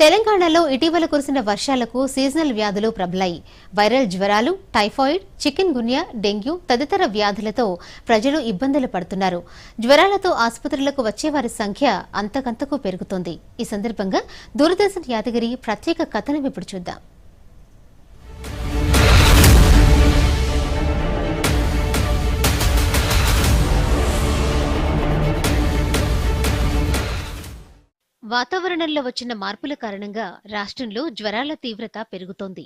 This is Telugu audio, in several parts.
తెలంగాణలో ఇటీవల కురిసిన వర్షాలకు సీజనల్ వ్యాధులు ప్రబలాయి వైరల్ జ్వరాలు టైఫాయిడ్ చికెన్ గున్యా డెంగ్యూ తదితర వ్యాధులతో ప్రజలు ఇబ్బందులు పడుతున్నారు. జ్వరాలతో ఆసుపత్రులకు వచ్చే వారి సంఖ్య అంతకంతకు పెరుగుతోంది. ఈ సందర్భంగా దూరదర్శన్ యాదగిరి ప్రత్యేక కథనం ఇప్పుడు చూద్దాం. వాతావరణంలో వచ్చిన మార్పుల కారణంగా రాష్ట్రంలో జ్వరాల తీవ్రత పెరుగుతోంది.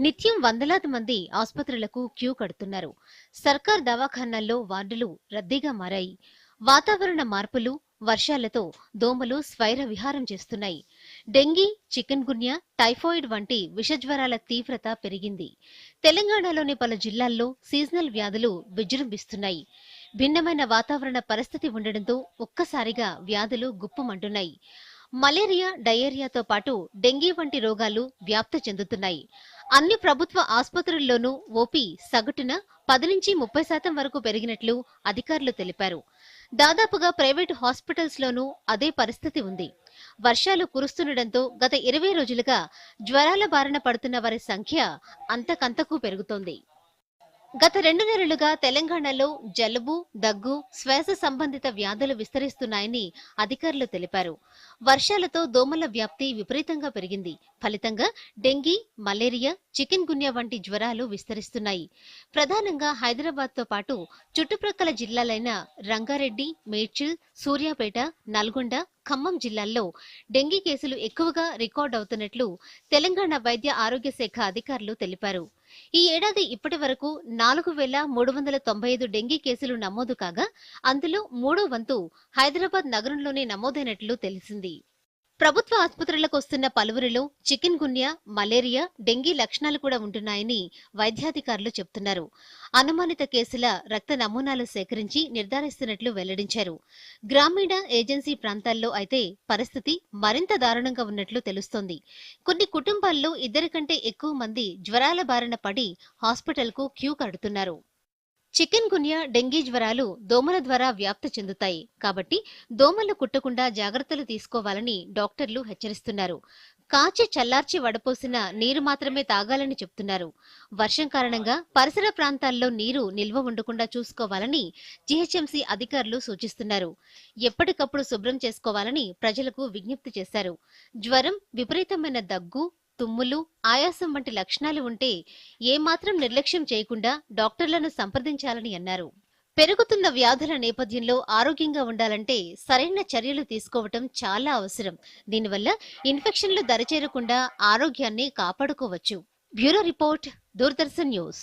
నిత్యం వందలాది మంది ఆసుపత్రులకు క్యూ కడుతున్నారు. సర్కార్ దవాఖానాల్లో వార్డులు రద్దీగా మారాయి. వాతావరణ మార్పులు వర్షాలతో దోమలు స్వైర విహారం చేస్తున్నాయి. డెంగీ చికెన్ గున్యా టైఫాయిడ్ వంటి విషజ్వరాల తీవ్రత పెరిగింది. తెలంగాణలోని పలు జిల్లాల్లో సీజనల్ వ్యాధులు విజృంభిస్తున్నాయి. భిన్నమైన వాతావరణ పరిస్థితి ఉండడంతో ఒక్కసారిగా వ్యాధులు గుప్పమంటున్నాయి. మలేరియా డయేరియాతో పాటు డెంగీ వంటి రోగాలు వ్యాప్తి చెందుతున్నాయి. అన్ని ప్రభుత్వ ఆసుపత్రుల్లోనూ ఓపీ సగటున పది నుంచి ముప్పై శాతం వరకు పెరిగినట్లు అధికారులు తెలిపారు. దాదాపుగా ప్రైవేటు హాస్పిటల్స్లోనూ అదే పరిస్థితి ఉంది. వర్షాలు కురుస్తుండటంతో గత ఇరవై రోజులుగా జ్వరాల బారిన పడుతున్న వారి సంఖ్య అంతకంతకు పెరుగుతోంది. గత రెండు నెలలుగా తెలంగాణలో జలుబు దగ్గు శ్వాస సంబంధిత వ్యాధులు విస్తరిస్తున్నాయని అధికారులు తెలిపారు. వర్షాలతో దోమల వ్యాప్తి విపరీతంగా పెరిగింది. ఫలితంగా డెంగీ మలేరియా చికెన్ గున్యా వంటి జ్వరాలు విస్తరిస్తున్నాయి. ప్రధానంగా హైదరాబాద్తో పాటు చుట్టుప్రక్కల జిల్లాలైన రంగారెడ్డి మేడ్చల్ సూర్యాపేట నల్గొండ ఖమ్మం జిల్లాల్లో డెంగీ కేసులు ఎక్కువగా రికార్డ్ అవుతున్నట్లు తెలంగాణ వైద్య ఆరోగ్య శాఖ అధికారులు తెలిపారు. ఈ ఏడాది ఇప్పటి వరకు నాలుగు వేల మూడు వందల తొంభై ఐదు డెంగీ కేసులు నమోదు కాగా అందులో మూడో వంతు హైదరాబాద్ నగరంలోనే నమోదైనట్లు తెలిసింది. ప్రభుత్వ ఆసుపత్రులకు వస్తున్న పలువురిలో చికెన్ గున్యా మలేరియా డెంగీ లక్షణాలు కూడా ఉంటున్నాయని వైద్యాధికారులు చెబుతున్నారు అనుమానిత కేసుల రక్త నమూనాలు సేకరించి నిర్ధారిస్తున్నట్లు వెల్లడించారు. గ్రామీణ ఏజెన్సీ ప్రాంతాల్లో అయితే పరిస్థితి మరింత దారుణంగా ఉన్నట్లు తెలుస్తోంది. కొన్ని కుటుంబాల్లో ఇద్దరికంటే ఎక్కువ మంది జ్వరాల బారిన పడి హాస్పిటల్కు క్యూ కడుతున్నారు. చికెన్ గున్యా డెంగీ జ్వరాలు దోమల ద్వారా వ్యాప్తి చెందుతాయి. కాబట్టి దోమలు కుట్టకుండా జాగ్రత్తలు తీసుకోవాలని డాక్టర్లు హెచ్చరిస్తున్నారు. కాచి చల్లార్చి వడపోసిన నీరు మాత్రమే తాగాలని చెప్తున్నారు. వర్షం కారణంగా పరిసర ప్రాంతాల్లో నీరు నిల్వ ఉండకుండా చూసుకోవాలని జీహెచ్ఎంసీ అధికారులు సూచిస్తున్నారు. ఎప్పటికప్పుడు శుభ్రం చేసుకోవాలని ప్రజలకు విజ్ఞప్తి చేశారు. జ్వరం విపరీతమైన దగ్గు తుమ్ములు ఆయాసం వంటి లక్షణాలు ఉంటే ఏమాత్రం నిర్లక్ష్యం చేయకుండా డాక్టర్లను సంప్రదించాలని అన్నారు. పెరుగుతున్న వ్యాధుల నేపథ్యంలో ఆరోగ్యంగా ఉండాలంటే సరైన చర్యలు తీసుకోవటం చాలా అవసరం. దీనివల్ల ఇన్ఫెక్షన్లు దరిచేరకుండా ఆరోగ్యాన్ని కాపాడుకోవచ్చు. Bureau report Doordarshan news.